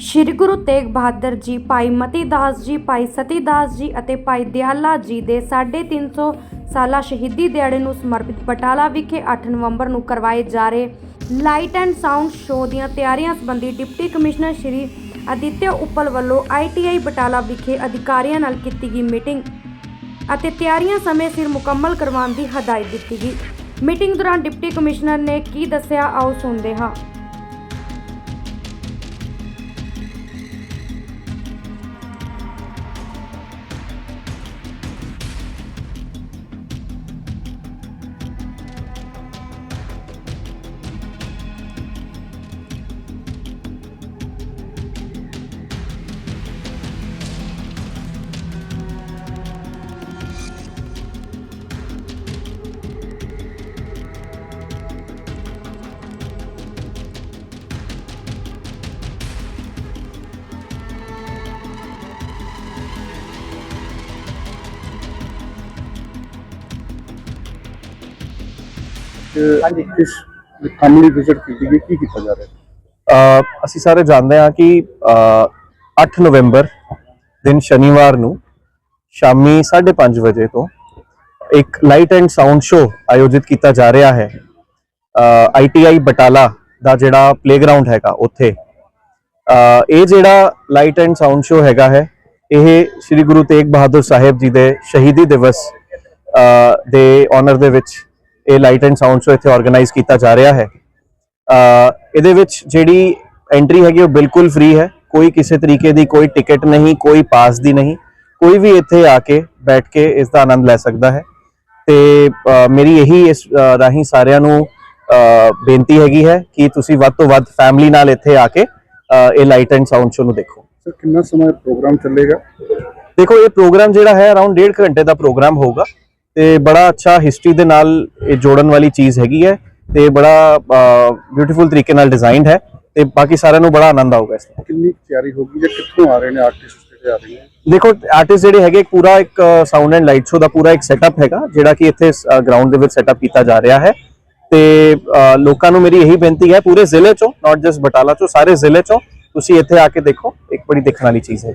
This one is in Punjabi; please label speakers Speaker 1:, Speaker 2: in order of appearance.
Speaker 1: ਸ਼੍ਰੀ ਗੁਰੂ ਤੇਗ ਬਹਾਦਰ ਜੀ, ਭਾਈ ਮਤੀ ਦਾਸ ਜੀ, ਭਾਈ ਸਤੀ ਦਾਸ ਜੀ ਅਤੇ ਭਾਈ ਦਿਆਲਾ ਜੀ ਦੇ 350 ਸਾਲਾ ਸ਼ਹੀਦੀ ਦਿਹਾੜੇ ਨੂੰ ਸਮਰਪਿਤ ਬਟਾਲਾ ਵਿਖੇ 8 ਨਵੰਬਰ ਨੂੰ ਕਰਵਾਏ ਜਾ ਰਹੇ ਲਾਈਟ ਐਂਡ ਸਾਊਂਡ ਸ਼ੋਅ ਦੀਆਂ ਤਿਆਰੀਆਂ ਸੰਬੰਧੀ ਡਿਪਟੀ ਕਮਿਸ਼ਨਰ ਸ਼੍ਰੀ ਅਦਿੱਤਿਆ ਉੱਪਲ ਵੱਲੋਂ ਆਈਟੀਆਈ ਬਟਾਲਾ ਵਿਖੇ ਅਧਿਕਾਰੀਆਂ ਨਾਲ ਕੀਤੀ ਗਈ ਮੀਟਿੰਗ ਅਤੇ ਤਿਆਰੀਆਂ ਸਮੇਂ ਸਿਰ ਮੁਕੰਮਲ ਕਰਵਾਉਣ ਦੀ ਹਦਾਇਤ ਦਿੱਤੀ ਗਈ। ਮੀਟਿੰਗ ਦੌਰਾਨ ਡਿਪਟੀ ਕਮਿਸ਼ਨਰ ਨੇ ਕੀ ਦੱਸਿਆ, ਆਓ ਸੁਣਦੇ ਹਾਂ।
Speaker 2: ਹਾਂਜੀ ਕਿਸ ਕੰਮ ਵਿਜ਼ਿਟ ਕੀਤੀ ਗਈ ਕੀ ਕੀਤਾ ਜਾ ਰਿਹਾ
Speaker 3: ਅਸੀਂ ਸਾਰੇ ਜਾਣਦੇ ਹਾਂ ਕਿ ਅ, 8 ਨਵੰਬਰ ਦਿਨ ਸ਼ਨੀਵਾਰ ਨੂੰ ਸ਼ਾਮੀ 5:30 ਵਜੇ ਤੋਂ ਇੱਕ ਲਾਈਟ ਐਂਡ ਸਾਊਂਡ ਸ਼ੋ ਆਯੋਜਿਤ ਕੀਤਾ ਜਾ ਰਿਹਾ ਹੈ। ਆਈਟੀਆਈ ਬਟਾਲਾ ਦਾ ਜਿਹੜਾ ਪਲੇਗਰਾਉਂਡ ਹੈਗਾ ਉੱਥੇ। ਇਹ ਜਿਹੜਾ ਲਾਈਟ ਐਂਡ ਸਾਊਂਡ ਸ਼ੋ ਹੈਗਾ ਹੈ ਇਹ ਸ੍ਰੀ ਗੁਰੂ ਤੇਗ ਬਹਾਦਰ ਸਾਹਿਬ ਜੀ ਦੇ ਸ਼ਹੀਦੀ ਦਿਵਸ ਦੇ ਆਨਰ ਦੇ ਵਿੱਚ ਇਹ ਲਾਈਟ ਐਂਡ ਸਾਊਂਡ ਸ਼ੋ ਇੱਥੇ ਆਰਗੇਨਾਈਜ਼ ਕੀਤਾ ਜਾ ਰਿਹਾ ਹੈ। ਅ, ਇਹਦੇ ਵਿੱਚ ਜਿਹੜੀ ਐਂਟਰੀ ਹੈਗੀ ਉਹ ਬਿਲਕੁਲ ਫ੍ਰੀ ਹੈ। ਕੋਈ ਕਿਸੇ ਤਰੀਕੇ ਦੀ ਕੋਈ ਟਿਕਟ ਨਹੀਂ ਕੋਈ ਪਾਸ ਦੀ ਨਹੀਂ। ਕੋਈ ਵੀ ਇੱਥੇ ਆ ਕੇ ਬੈਠ ਕੇ ਇਸ ਦਾ ਆਨੰਦ ਲੈ ਸਕਦਾ ਹੈ। ਤੇ ਮੇਰੀ ਇਹੀ ਇਸ ਰਾਹੀਂ ਸਾਰਿਆਂ ਨੂੰ ਬੇਨਤੀ ਹੈਗੀ ਹੈ ਕਿ ਤੁਸੀਂ ਵੱਧ ਤੋਂ ਵੱਧ ਫੈਮਿਲੀ ਨਾਲ ਇੱਥੇ ਆ ਕੇ ਇਹ ਲਾਈਟ ਐਂਡ ਸਾਊਂਡ ਸ਼ੋ ਨੂੰ ਦੇਖੋ।
Speaker 2: ਸਰ ਕਿੰਨਾ ਸਮਾਂ ਪ੍ਰੋਗਰਾਮ ਚੱਲੇਗਾ?
Speaker 3: ਦੇਖੋ ਇਹ ਪ੍ਰੋਗਰਾਮ ਜਿਹੜਾ ਹੈ ਅਰਾਊਂਡ 1.5 ਘੰਟੇ ਦਾ ਪ੍ਰੋਗਰਾਮ ਹੋਊਗਾ। ਤੇ ਬੜਾ ਅੱਛਾ ਹਿਸਟਰੀ ਦੇ ਨਾਲ ਇਹ ਜੋੜਨ ਵਾਲੀ ਚੀਜ਼ ਹੈਗੀ ਹੈ ਤੇ ਬੜਾ ਬਿਊਟੀਫੁਲ ਤਰੀਕੇ ਨਾਲ ਡਿਜ਼ਾਈਨਡ ਹੈ ਤੇ ਬਾਕੀ ਸਾਰਿਆਂ ਨੂੰ ਬੜਾ ਆਨੰਦ ਆਊਗਾ ਇਸ ਦਾ
Speaker 2: ਕਿੰਨੀ ਤਿਆਰੀ ਹੋਗੀ ਜਾਂ ਕਿੱਥੋਂ ਆ ਰਹੇ ਨੇ ਆਰਟਿਸਟ ਜਿਹੜੇ ਆ ਰਹੇ ਨੇ?
Speaker 3: ਦੇਖੋ ਆਰਟਿਸਟ ਜਿਹੜੇ ਹੈਗੇ ਪੂਰਾ ਇੱਕ ਸਾਊਂਡ ਐਂਡ ਲਾਈਟ ਸ਼ੋ ਦਾ ਪੂਰਾ ਇੱਕ ਸੈਟਅਪ ਹੈਗਾ ਜਿਹੜਾ ਕਿ ਇੱਥੇ ਗਰਾਊਂਡ ਦੇ ਵਿੱਚ ਸੈਟਅਪ ਕੀਤਾ ਜਾ ਰਿਹਾ ਹੈ। ਤੇ ਲੋਕਾਂ ਨੂੰ ਮੇਰੀ ਇਹੀ ਬੇਨਤੀ ਹੈ ਪੂਰੇ ਜ਼ਿਲ੍ਹੇ ਚੋਂ ਨਾਟ ਜਸਟ ਬਟਾਲਾ ਚੋਂ ਸਾਰੇ ਜ਼ਿਲ੍ਹੇ ਚੋਂ ਤੁਸੀਂ ਇੱਥੇ ਆ ਕੇ ਦੇਖੋ ਇੱਕ ਬੜੀ ਦੇਖਣ ਵਾਲੀ ਚੀਜ਼ ਹੈ